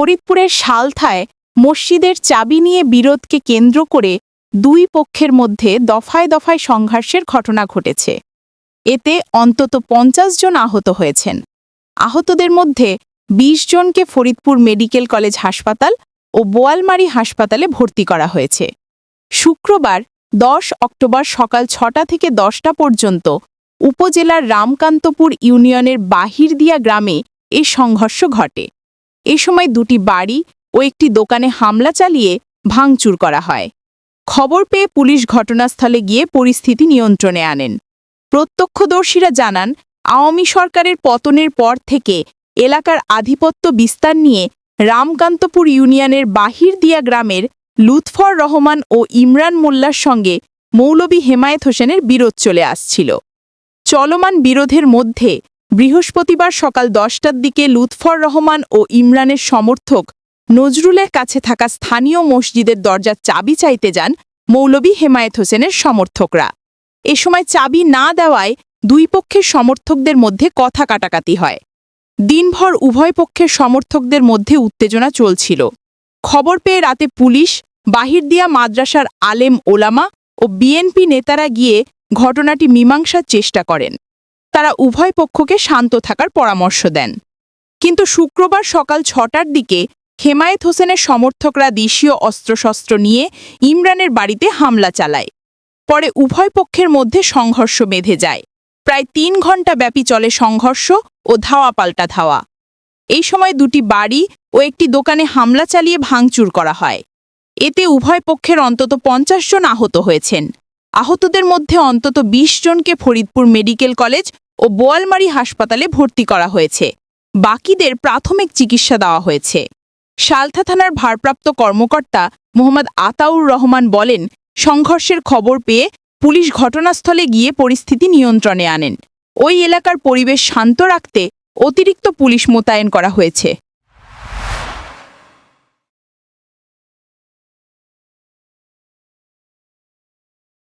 ফরিদপুরের সালথায় মসজিদের চাবি নিয়ে বিরোধকে কেন্দ্র করে দুই পক্ষের মধ্যে দফায় দফায় সংঘর্ষের ঘটনা ঘটেছে। এতে অন্তত পঞ্চাশ জন আহত হয়েছেন। আহতদের মধ্যে ২০ জনকে ফরিদপুর মেডিকেল কলেজ হাসপাতাল ও বোয়ালমারি হাসপাতালে ভর্তি করা হয়েছে। শুক্রবার দশ অক্টোবর সকাল ছটা থেকে দশটা পর্যন্ত উপজেলার রামকান্তপুর ইউনিয়নের বাহিরদিয়া গ্রামে এ সংঘর্ষ ঘটে। এ সময় দুটি বাড়ি ও একটি দোকানে হামলা চালিয়ে ভাঙচুর করা হয়। খবর পেয়ে পুলিশ ঘটনাস্থলে গিয়ে পরিস্থিতি নিয়ন্ত্রণে আনেন। প্রত্যক্ষদর্শীরা জানান, আওয়ামী সরকারের পতনের পর থেকে এলাকার আধিপত্য বিস্তার নিয়ে রামকান্তপুর ইউনিয়নের বাহিরদিয়া গ্রামের লুৎফর রহমান ও ইমরান মোল্লার সঙ্গে মৌলবী হেমায়েত হোসেনের বিরোধ চলে আসছিল। চলমান বিরোধের মধ্যে বৃহস্পতিবার সকাল দশটার দিকে লুৎফর রহমান ও ইমরানের সমর্থক নজরুলের কাছে থাকা স্থানীয় মসজিদের দরজার চাবি চাইতে যান মৌলবী হেমায়েত হোসেনের সমর্থকরা। এ সময় চাবি না দেওয়ায় দুই পক্ষের সমর্থকদের মধ্যে কথা কাটাকাটি হয়। দিনভর উভয় পক্ষের সমর্থকদের মধ্যে উত্তেজনা চলছিল। খবর পেয়ে রাতে পুলিশ, বাহিরদিয়া মাদ্রাসার আলেম ওলামা ও বিএনপি নেতারা গিয়ে ঘটনাটি মীমাংসার চেষ্টা করেন। তারা উভয় পক্ষকে শান্ত থাকার পরামর্শ দেন। কিন্তু শুক্রবার সকাল ছটার দিকে হেমায়েত হোসেনের সমর্থকরা দেশীয় অস্ত্রশস্ত্র নিয়ে ইমরানের বাড়িতে হামলা চালায়। পরে উভয় পক্ষের মধ্যে সংঘর্ষ বেঁধে যায়। প্রায় তিন ঘণ্টা ব্যাপী চলে সংঘর্ষ ও ধাওয়া পাল্টা ধাওয়া এই সময় দুটি বাড়ি ও একটি দোকানে হামলা চালিয়ে ভাঙচুর করা হয়। এতে উভয় পক্ষের অন্তত পঞ্চাশ জন আহত হয়েছেন। আহতদের মধ্যে অন্তত ২০ জনকে ফরিদপুর মেডিকেল কলেজ ও বোয়ালমারি হাসপাতালে ভর্তি করা হয়েছে। বাকিদের প্রাথমিক চিকিৎসা দেওয়া হয়েছে। সালথা থানার ভারপ্রাপ্ত কর্মকর্তা মোহাম্মদ আতাউর রহমান বলেন, সংঘর্ষের খবর পেয়ে পুলিশ ঘটনাস্থলে গিয়ে পরিস্থিতি নিয়ন্ত্রণে আনেন। ওই এলাকার পরিবেশ শান্ত রাখতে অতিরিক্ত পুলিশ মোতায়েন করা হয়েছে।